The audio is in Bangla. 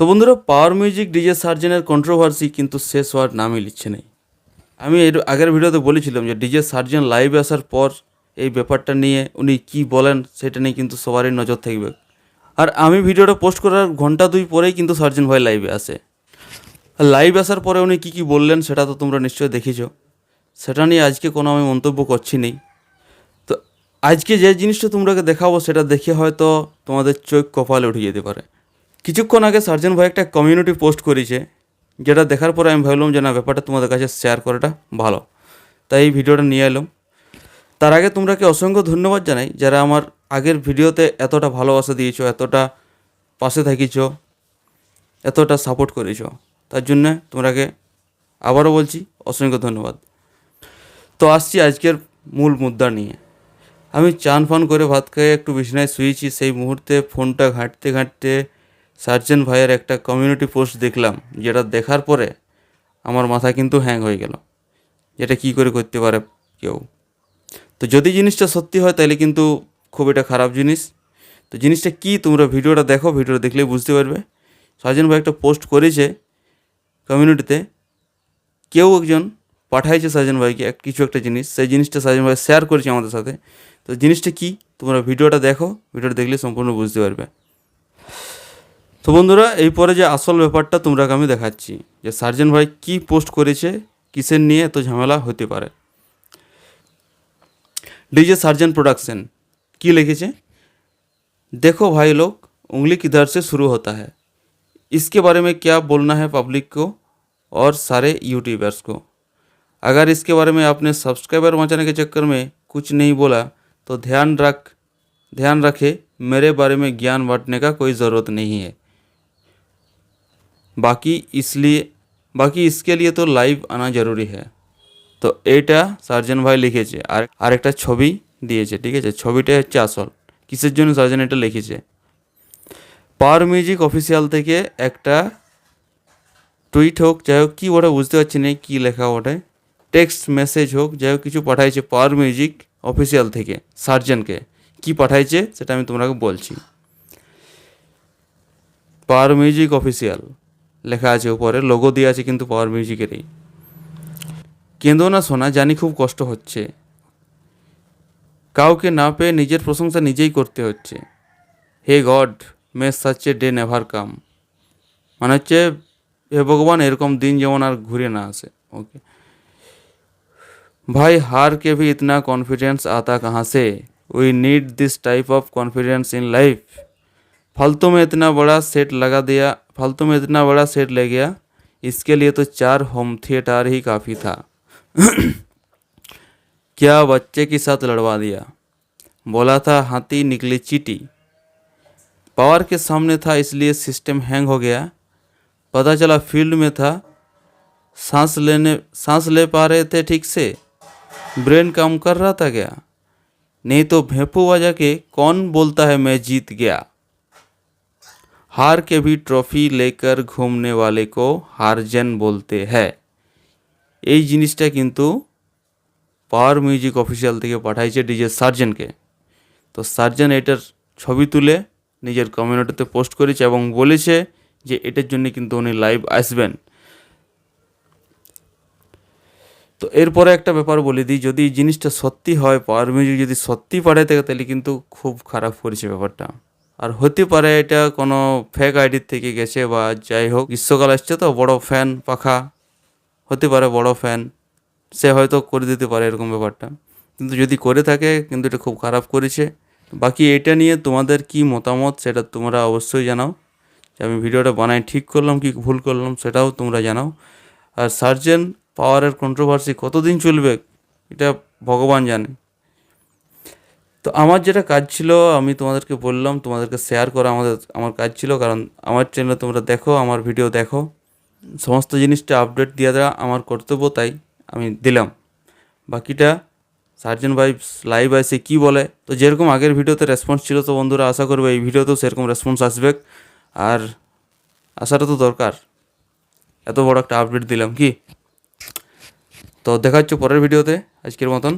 তো বন্ধুরা পাওয়ার মিউজিক ডিজে সার্জেনের কন্ট্রোভার্সি কিন্তু শেষ হওয়ার নামই লিখছে নেই। আমি এর আগের ভিডিওতে বলেছিলাম যে ডিজে সার্জেন লাইভে আসার পর এই ব্যাপারটা নিয়ে উনি কি বলেন সেটা নিয়ে কিন্তু সবারই নজর থাকবে। আর আমি ভিডিওটা পোস্ট করার ঘণ্টা দুই পরেই কিন্তু সার্জেন ভাই লাইভে আসে। লাইভ আসার পরে উনি কী কী বললেন সেটা তো তোমরা নিশ্চয়ই দেখেছ। সেটা নিয়ে আজকে কোনো আমি মন্তব্য করছি নেই। তো আজকে যে জিনিসটা তোমরাকে দেখাবো সেটা দেখে হয়তো তোমাদের চোখ কপালে উঠে যেতে পারে। কিছুক্ষণ আগে সার্জেন ভাই একটা কমিউনিটি পোস্ট করেছে, যেটা দেখার পরে আমি ভাবলাম যে না, ব্যাপারটা তোমাদের কাছে শেয়ার করাটা ভালো। তাই এই ভিডিওটা নিয়ে এলাম। তার আগে তোমরাকে অসংখ্য ধন্যবাদ জানাই, যারা আমার আগের ভিডিওতে এতটা ভালোবাসা দিয়েছ, এতটা পাশে থাকিছ, এতটা সাপোর্ট করেছ। তার জন্য তোমরাকে আবারও বলছি, অসংখ্য ধন্যবাদ। তো আসছি আজকের মূল মুদ্রা নিয়ে। আমি চান ফান করে ভাত খেয়ে একটু বিছানায় শুয়েছি, সেই মুহূর্তে ফোনটা ঘাঁটতে ঘাঁটতে সার্জেন ভাইয়ের একটা কমিউনিটি পোস্ট দেখলাম, যেটা দেখার পরে আমার মাথা কিন্তু হ্যাং হয়ে গেল। যেটা কী করে করতে পারে কেউ? তো যদি জিনিসটা সত্যি হয়, তাহলে কিন্তু খুব এটা খারাপ জিনিস। তো জিনিসটা কি তোমরা ভিডিওটা দেখো, ভিডিওটা দেখলেই বুঝতে পারবে। সার্জেন ভাই একটা পোস্ট করেছে কমিউনিটিতে কেউ একজন পাঠাইছে সার্জেন ভাইকে এক কিছু একটা জিনিস। সেই জিনিসটা সার্জেন ভাই শেয়ার করেছে আমাদের সাথে। তো জিনিসটা কি? তোমরা ভিডিওটা দেখো, ভিডিওটা দেখলে সম্পূর্ণ বুঝতে পারবে। তো বন্ধুরা এই পরে যে আসল ব্যাপারটা তোমরাকে আমি দেখাচ্ছি যে সার্জেন ভাই কি পোস্ট করেছে কিসের নিয়ে এত ঝামেলা হতে পারে डीजे सार्जन प्रोडक्शन की लिखे देखो भाई लोग उंगली किधर से शुरू होता है इसके बारे में क्या बोलना है पब्लिक को और सारे यूट्यूबर्स को अगर इसके बारे में आपने सब्सक्राइबर बचाने के चक्कर में कुछ नहीं बोला तो ध्यान रख ध्यान रखे मेरे बारे में ज्ञान बांटने का कोई ज़रूरत नहीं है बाकी इसलिए बाकी इसके लिए तो लाइव आना ज़रूरी है তো এইটা সার্জেন ভাই লিখেছে আর আরেকটা ছবি দিয়েছে ঠিক আছে ছবিটা হচ্ছে আসল কিসের জন্য সার্জেন এটা লিখেছে পাওয়ার মিউজিক অফিসিয়াল থেকে একটা টুইট হোক যাই হোক কী ওটা বুঝতে পারছি না কী লেখা ওটায় টেক্সট মেসেজ হোক যাই হোক কিছু পাঠাইছে পাওয়ার মিউজিক অফিসিয়াল থেকে সার্জেনকে কি পাঠাইছে সেটা আমি তোমাকে বলছি পাওয়ার মিউজিক অফিসিয়াল লেখা আছে উপরে লোগো দিয়ে আছে কিন্তু পাওয়ার মিউজিকেরই কেঁদো না শোনা জানি খুব কষ্ট হচ্ছে কাউকে না পেয়ে নিজের প্রশংসা নিজেই করতে হচ্ছে হে God may such a day never come মানে হচ্ছে হে ভগবান এরকম দিন যেমন আর ঘুরে না আসে ওকে भाई हार के भी इतना कॉन्फिडेंस आता कहाँ से we need this type of confidence in life फालतू में इतना बड़ा सेट लगा दिया फालतू में इतना बड़ा सेट ले गया, इसके लिए तो चार होम थिएटर ही काफ़ी था। क्या बच्चे के साथ लड़वा दिया? बोला था, हाथी निकली चीटी। पावर के सामने था, इसलिए सिस्टम हैंग हो गया। पता चला फ़ील्ड में था। सांस लेने, सांस ले पा रहे थे ठीक से। ब्रेन काम कर रहा था क्या? नहीं तो भेपू बजा के कौन बोलता है, मैं जीत गया। हार के भी ट्रॉफी लेकर घूमने वाले को हारजन बोलते हैं এই জিনিসটা কিন্তু পাওয়ার মিউজিক অফিসিয়াল থেকে পাঠাইছে ডিজে সার্জেনকে তো সার্জেন এটার ছবি তুলে নিজের কমিউনিটিতে পোস্ট করেছে এবং বলেছে যে এটার জন্য কিন্তু উনি লাইভ আসবেন তো এরপরে একটা ব্যাপার বলে দিই যদি এই জিনিসটা সত্যি হয় পাওয়ার মিউজিক যদি সত্যি পাঠায় থাকে তাহলে কিন্তু খুব খারাপ করেছে ব্যাপারটা আর হতে পারে এটা কোনো ফেক আইডির থেকে গেছে বা যাই হোক, গ্রীষ্মকাল আসছে তো বড় ফ্যান পাখা, হতে পারে বড় ফ্যান সে হয়তো করে দিতে পারে এরকম ব্যাপারটা। কিন্তু যদি করে থাকে, কিন্তু এটা খুব খারাপ করেছে। বাকি এটা নিয়ে তোমাদের কি মতামত, সেটা তোমরা অবশ্যই জানাও। যে আমি ভিডিওটা বানাই, ঠিক করলাম কি ভুল করলাম, সেটাও তোমরা জানাও। আর সার্জেন পাওয়ারের কন্ট্রোভার্সি কতদিন চলবে, এটা ভগবান জানে। তো আমার যেটা কাজ ছিল, আমি তোমাদেরকে বললাম, তোমাদেরকে শেয়ার করা আমাদের, আমার কাজ ছিল। কারণ আমার চ্যানেলে তোমরা দেখো, আমার ভিডিও দেখো। সমস্ত জিনিসটা আপডেট দিয়ে দেওয়া আমার কর্তব্য, তাই আমি দিলাম। বাকিটা সার্জেন ভাই লাইভ আসে কী বলে? তো যেরকম আগের ভিডিওতে রেসপন্স ছিল, তো বন্ধুরা আশা করবে এই ভিডিওতেও সেরকম রেসপন্স আসবে। আর আসাটা তো দরকার। এত বড় একটা আপডেট দিলাম কি? তো দেখা হচ্ছে পরের ভিডিওতে আজকের মতন।